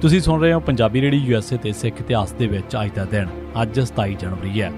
ਤੁਸੀਂ ਸੁਣ ਰਹੇ ਹੋ ਪੰਜਾਬੀ ਰੇਡੀ ਯੂਐਸਏ ਤੇ ਸਿੱਖ ਇਤਿਹਾਸ ਦੇ ਵਿੱਚ ਅੱਜ ਦਾ ਦਿਨ, ਅੱਜ 27 ਜਨਵਰੀ ਹੈ।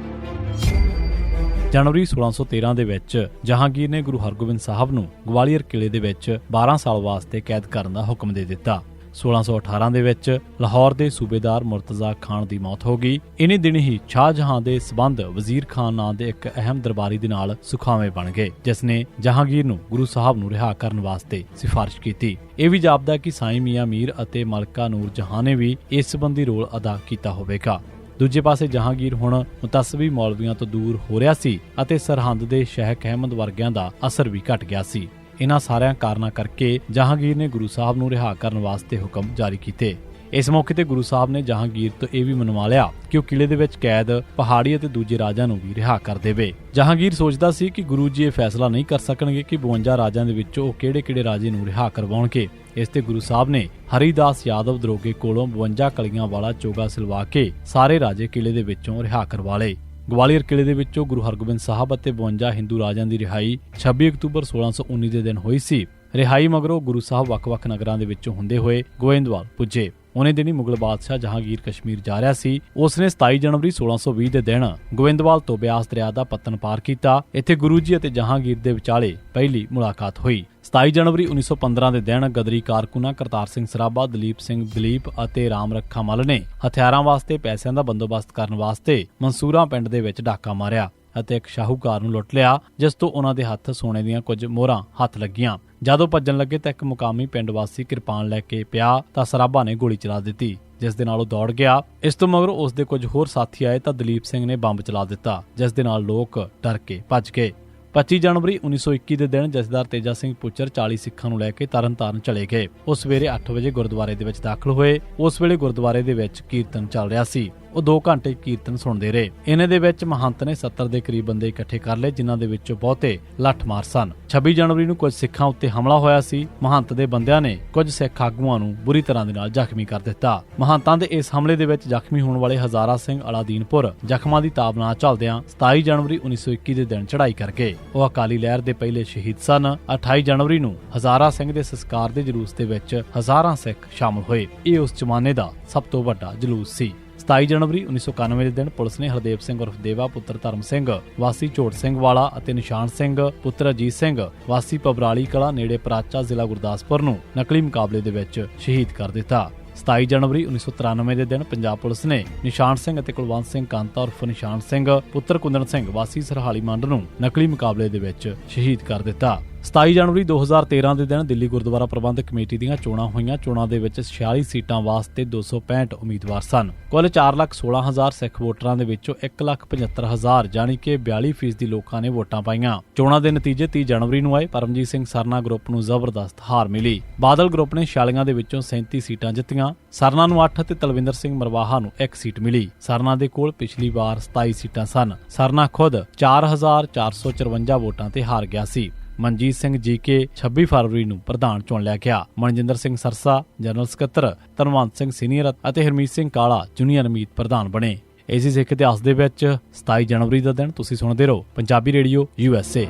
ਜਨਵਰੀ 1613 ਦੇ ਵਿੱਚ ਜਹਾਂਗੀਰ ਨੇ ਗੁਰੂ ਹਰਗੋਬਿੰਦ ਸਾਹਿਬ ਨੂੰ ਗਵਾਲੀਅਰ ਕਿਲੇ ਦੇ ਵਿੱਚ 12 ਸਾਲ ਵਾਸਤੇ ਕੈਦ ਕਰਨ ਦਾ ਹੁਕਮ ਦੇ ਦਿੱਤਾ। 1618 ਦੇ ਵਿੱਚ ਲਾਹੌਰ ਦੇ ਸੂਬੇਦਾਰ ਮੁਰਤਜ਼ਾ ਖਾਨ ਦੀ ਮੌਤ ਹੋ ਗਈ। ਇਨੀ ਦਿਨ ਹੀ ਸ਼ਾਹ ਜਹਾਂ ਦੇ ਸਬੰਧ ਵਜ਼ੀਰ ਖਾਨ ਨਾਂ ਦੇ ਇੱਕ ਅਹਿਮ ਦਰਬਾਰੀ ਦੇ ਨਾਲ ਸੁਖਾਵੇਂ ਬਣ ਗਏ, ਜਿਸ ਨੇ ਜਹਾਂਗੀਰ ਨੂੰ ਗੁਰੂ ਸਾਹਿਬ ਨੂੰ ਰਿਹਾ ਕਰਨ ਵਾਸਤੇ ਸਿਫਾਰਿਸ਼ ਕੀਤੀ। ਇਹ ਵੀ ਜਾਪਦਾ ਕਿ ਸਾਈਂ ਮੀਆਂ ਮੀਰ ਅਤੇ ਮਲਕਾ ਨੂਰ ਜਹਾਂ ਨੇ ਵੀ ਇਸ ਸੰਬੰਧੀ ਰੋਲ ਅਦਾ ਕੀਤਾ ਹੋਵੇਗਾ। ਦੂਜੇ ਪਾਸੇ ਜਹਾਂਗੀਰ ਹੁਣ ਮੁਤਸਬੀ ਮੌਲਵੀਆਂ ਤੋਂ ਦੂਰ ਹੋ ਰਿਹਾ ਸੀ ਅਤੇ ਸਰਹੰਦ ਦੇ ਸ਼ਹਿਖ ਅਹਿਮਦ ਵਰਗਿਆਂ ਦਾ ਅਸਰ ਵੀ ਘਟ ਗਿਆ ਸੀ। ਇਹਨਾਂ ਸਾਰਿਆਂ ਕਾਰਨਾਂ ਕਰਕੇ ਜਹਾਂਗੀਰ ਨੇ ਗੁਰੂ ਸਾਹਿਬ ਨੂੰ ਰਿਹਾ ਕਰਨ ਵਾਸਤੇ ਹੁਕਮ ਜਾਰੀ ਕੀਤੇ। ਇਸ ਮੌਕੇ ਤੇ ਗੁਰੂ ਸਾਹਿਬ ਨੇ ਜਹਾਂਗੀਰ ਤੋਂ ਇਹ ਵੀ ਮਨਵਾ ਲਿਆ ਕਿ ਉਹ ਕਿਲੇ ਦੇ ਵਿੱਚ ਕੈਦ, ਪਹਾੜੀ ਅਤੇ ਦੂਜੇ ਰਾਜਾਂ ਨੂੰ ਵੀ ਰਿਹਾ ਕਰ ਦੇਵੇ। ਜਹਾਂਗੀਰ ਸੋਚਦਾ ਸੀ ਕਿ ਗੁਰੂ ਜੀ ਇਹ ਫੈਸਲਾ ਨਹੀਂ ਕਰ ਸਕਣਗੇ ਕਿ 52 ਰਾਜਾਂ ਦੇ ਵਿੱਚੋਂ ਉਹ ਕਿਹੜੇ-ਕਿਹੜੇ ਰਾਜੇ ਨੂੰ ਰਿਹਾ ਕਰਵਾਉਣਗੇ। ਇਸ ਤੇ ਗੁਰੂ ਸਾਹਿਬ ਨੇ ਹਰੀਦਾਸ ਯਾਦਵ ਦਰੋਗੇ ਕੋਲੋਂ 52 ਕਲੀਆਂ ਵਾਲਾ ਚੋਗਾ ਸਿਲਵਾ ਕੇ ਸਾਰੇ ਰਾਜੇ ਕਿਲੇ ਦੇ ਵਿੱਚੋਂ ਰਿਹਾ ਕਰਵਾ ਲਏ। ਗਵਾਲੀਅਰ ਕਿਲੇ ਦੇ ਵਿੱਚੋਂ ਗੁਰੂ ਹਰਗੋਬਿੰਦ ਸਾਹਿਬ ਅਤੇ 52 ਹਿੰਦੂ ਰਾਜਾਂ ਦੀ ਰਿਹਾਈ 26 ਅਕਤੂਬਰ 1619 ਦੇ ਦਿਨ ਹੋਈ ਸੀ। ਰਿਹਾਈ ਮਗਰੋਂ ਗੁਰੂ ਸਾਹਿਬ ਵੱਖ-ਵੱਖ ਨਗਰਾਂ ਦੇ ਵਿੱਚੋਂ ਹੁੰਦੇ ਹੋਏ ਗੋਇੰਦਵਾਲ ਪੁੱਜੇ। ਉਹਨੇ ਦਿਨੀ ਮੁਗਲ ਬਾਦਸ਼ਾਹ ਜਹਾਂਗੀਰ ਕਸ਼ਮੀਰ ਜਾ ਰਿਹਾ ਸੀ। ਉਸ ਨੇ 27 ਜਨਵਰੀ 1620 ਦੇ ਦਿਨ ਗੋਇੰਦਵਾਲ ਤੋਂ ਬਿਆਸ ਦਰਿਆ ਦਾ ਪੱਤਨ ਪਾਰ ਕੀਤਾ। ਇੱਥੇ ਗੁਰੂ ਜੀ ਅਤੇ ਜਹਾਂਗੀਰ ਦੇ ਵਿਚਾਲੇ ਪਹਿਲੀ ਮੁਲਾਕਾਤ ਹੋਈ। 27 ਜਨਵਰੀ 1915 ਦੇ ਦਿਨ ਗਦਰੀ ਕਾਰਕੁਨਾ ਕਰਤਾਰ ਸਿੰਘ ਸਰਾਭਾ, ਦਲੀਪ ਸਿੰਘ ਦਲੀਪ ਅਤੇ ਰਾਮ ਰੱਖਾ ਮੱਲ ਨੇ ਹਥਿਆਰਾਂ ਵਾਸਤੇ ਪੈਸਿਆਂ ਦਾ ਬੰਦੋਬਸਤ ਕਰਨ ਵਾਸਤੇ ਮਨਸੂਰਾ ਪਿੰਡ ਦੇ ਵਿੱਚ ਡਾਕਾ ਮਾਰਿਆ ਅਤੇ ਇੱਕ ਸ਼ਾਹੂਕਾਰ ਨੂੰ ਲੁੱਟ ਲਿਆ, ਜਿਸ ਤੋਂ ਉਹਨਾਂ ਦੇ ਹੱਥ ਸੋਨੇ ਦੀਆਂ ਕੁਝ ਮੋਹਰਾਂ ਹੱਥ ਲੱਗੀਆਂ। ਜਦੋਂ ਭੱਜਣ ਲੱਗੇ ਤਾਂ ਇੱਕ ਮੁਕਾਮੀ ਪਿੰਡ ਵਾਸੀ ਕਿਰਪਾਨ ਲੈ ਕੇ ਪਿਆ ਤਾਂ ਸਰਾਭਾ ਨੇ ਗੋਲੀ ਚਲਾ ਦਿੱਤੀ, ਜਿਸ ਦੇ ਨਾਲ ਉਹ ਦੌੜ ਗਿਆ। ਇਸ ਤੋਂ ਮਗਰੋਂ ਉਸ ਦੇ ਕੁਝ ਹੋਰ ਸਾਥੀ ਆਏ ਤਾਂ ਦਲੀਪ ਸਿੰਘ ਨੇ ਬੰਬ ਚਲਾ ਦਿੱਤਾ, ਜਿਸ ਦੇ ਨਾਲ ਲੋਕ ਡਰ ਕੇ ਭੱਜ ਗਏ। 25 ਜਨਵਰੀ 1921 ਦੇ ਦਿਨ ਜਥੇਦਾਰ ਤੇਜਾ ਸਿੰਘ ਪੁੱਚਰ 40 ਸਿੱਖਾਂ ਨੂੰ ਲੈ ਕੇ ਤਰਨਤਾਰਨ ਚਲੇ ਗਏ। ਉਹ ਸਵੇਰੇ 8 ਵਜੇ ਗੁਰਦੁਆਰੇ ਦੇ ਵਿੱਚ ਦਾਖਲ ਹੋਏ। ਉਸ ਵੇਲੇ ਗੁਰਦੁਆਰੇ ਦੇ ਵਿੱਚ ਕੀਰਤਨ ਚੱਲ ਰਿਹਾ ਸੀ। ਉਹ 2 ਘੰਟੇ ਕੀਰਤਨ ਸੁਣਦੇ ਰਹੇ। ਇਹਨਾਂ ਦੇ ਵਿੱਚ ਮਹੰਤ ਨੇ 70 ਦੇ ਕਰੀਬ ਬੰਦੇ ਇਕੱਠੇ ਕਰ ਲਏ, ਜਿਨ੍ਹਾਂ ਦੇ ਵਿੱਚੋਂ ਬਹੁਤੇ ਲੱਠਮਾਰ ਸਨ। 26 ਜਨਵਰੀ ਨੂੰ ਕੁਝ ਸਿੱਖਾਂ ਉੱਤੇ ਹਮਲਾ ਹੋਇਆ ਸੀ। ਮਹੰਤ ਦੇ ਬੰਦਿਆਂ ਨੇ ਕੁਝ ਸਿੱਖ ਆਗੂਆਂ ਨੂੰ ਬੁਰੀ ਤਰ੍ਹਾਂ ਦੇ ਨਾਲ ਜ਼ਖਮੀ ਕਰ ਦਿੱਤਾ। ਮਹੰਤਾਂ ਦੇ ਇਸ ਹਮਲੇ ਦੇ ਵਿੱਚ ਜ਼ਖਮੀ ਹੋਣ ਵਾਲੇ ਹਜ਼ਾਰਾ ਸਿੰਘ ਅਲਾਦੀਨਪੁਰ ਜ਼ਖਮਾਂ ਦੀ ਤਾਬ ਨਾਲ ਚੱਲਦਿਆਂ 27 ਜਨਵਰੀ 1921 ਦੇ ਦਿਨ ਚੜ੍ਹਾਈ ਕਰ ਗਏ। ਉਹ ਅਕਾਲੀ ਲਹਿਰ ਦੇ ਪਹਿਲੇ ਸ਼ਹੀਦ ਸਨ। 28 ਜਨਵਰੀ ਨੂੰ ਹਜ਼ਾਰਾ ਸਿੰਘ ਦੇ ਸੰਸਕਾਰ ਦੇ ਜਲੂਸ ਦੇ ਵਿੱਚ ਹਜ਼ਾਰਾਂ ਸਿੱਖ ਸ਼ਾਮਲ ਹੋਏ। ਇਹ ਉਸ ਜ਼ਮਾਨੇ ਦਾ ਸਭ ਤੋਂ ਵੱਡਾ ਜਲੂਸ ਸੀ। 27 ਜਨਵਰੀ 1991 ਦੇ ਦਿਨ ਪੁਲਿਸ ਨੇ ਹਰਦੇਵ ਸਿੰਘ ਉਰਫ ਦੇਵਾ, ਪੁੱਤਰ ਧਰਮ ਸਿੰਘ, ਵਾਸੀ ਝੋਟ ਸਿੰਘ ਵਾਲਾ ਅਤੇ ਨਿਸ਼ਾਨ ਸਿੰਘ, ਪੁੱਤਰ ਅਜੀਤ ਸਿੰਘ, ਵਾਸੀ ਪਬਰਾਲੀ ਕਲਾ ਨੇੜੇ ਪ੍ਰਾਚਾ ਜ਼ਿਲ੍ਹਾ ਗੁਰਦਾਸਪੁਰ ਨੂੰ ਨਕਲੀ ਮੁਕਾਬਲੇ ਦੇ ਵਿੱਚ ਸ਼ਹੀਦ ਕਰ ਦਿੱਤਾ। 27 ਜਨਵਰੀ 1993 ਦੇ ਦਿਨ ਪੰਜਾਬ ਪੁਲਿਸ ਨੇ ਨਿਸ਼ਾਨ ਸਿੰਘ ਅਤੇ ਕੁਲਵੰਤ ਸਿੰਘ ਕਾਂਤਾ ਉਰਫ ਨਿਸ਼ਾਨ ਸਿੰਘ, ਪੁੱਤਰ ਕੁੰਦਨ ਸਿੰਘ, ਵਾਸੀ ਸਰਹਾਲੀ ਮੰਡ ਨੂੰ ਨਕਲੀ ਮੁਕਾਬਲੇ ਦੇ ਵਿੱਚ ਸ਼ਹੀਦ ਕਰ ਦਿੱਤਾ। 27 ਜਨਵਰੀ 2013 ਦੇ ਦਿਨ ਦਿੱਲੀ ਗੁਰਦੁਆਰਾ ਪ੍ਰਬੰਧਕ ਕਮੇਟੀ ਦੀਆਂ ਚੋਣਾਂ ਹੋਈਆਂ। ਚੋਣਾਂ ਦੇ ਵਿੱਚ 46 ਸੀਟਾਂ ਵਾਸਤੇ 265 ਉਮੀਦਵਾਰ ਸਨ। ਕੁੱਲ 416000 ਸਿੱਖ ਵੋਟਰਾਂ ਦੇ ਵਿੱਚੋਂ 175000 ਜਾਨੀ ਕਿ 42% ਦੀ ਲੋਕਾਂ ਨੇ ਵੋਟਾਂ ਪਾਈਆਂ। ਚੋਣਾਂ ਦੇ ਨਤੀਜੇ 30 ਜਨਵਰੀ ਨੂੰ ਆਏ। ਪਰਮਜੀਤ ਸਿੰਘ ਸਰਨਾ ਗਰੁੱਪ ਨੂੰ ਜ਼ਬਰਦਸਤ ਹਾਰ ਮਿਲੀ। ਬਾਦਲ ਗਰੁੱਪ ਨੇ 46 ਦੇ ਵਿੱਚੋਂ 37 ਸੀਟਾਂ ਜਿੱਤੀਆਂ। ਸਰਨਾ ਨੂੰ 8 ਤੇ ਤਲਵਿੰਦਰ ਸਿੰਘ ਮਰਵਾਹਾ ਨੂੰ 1 ਸੀਟ ਮਿਲੀ। ਸਰਨਾ ਦੇ ਕੋਲ ਪਿਛਲੀ ਵਾਰ 27 ਸੀਟਾਂ ਸਨ। ਸਰਨਾ ਖੁਦ 4454 ਵੋਟਾਂ ਤੇ ਹਾਰ ਗਿਆ ਸੀ। ਮਨਜੀਤ ਸਿੰਘ ਜੀਕੇ 26 ਫਰਵਰੀ ਨੂੰ ਪ੍ਰਧਾਨ ਚੁਣ ਲਿਆ ਗਿਆ ਮਨਜਿੰਦਰ ਸਿੰਘ ਸਰਸਾ, ਜਨਰਲ ਸਕੱਤਰ, ਧਨਵੰਤ ਸਿੰਘ ਸੀਨੀਅਰ ਅਤੇ ਹਰਮੀਤ ਸਿੰਘ ਕਾਲਾ ਜੂਨੀਅਰ ਮੀਤ ਪ੍ਰਧਾਨ ਬਣੇ। ਇਸੇ ਸਿੱਖ ਇਤਿਹਾਸ ਦੇ ਵਿੱਚ 27 ਜਨਵਰੀ ਦਾ ਦਿਨ ਤੁਸੀਂ ਸੁਣਦੇ ਰਹੋ। Punjabi radio, U S A.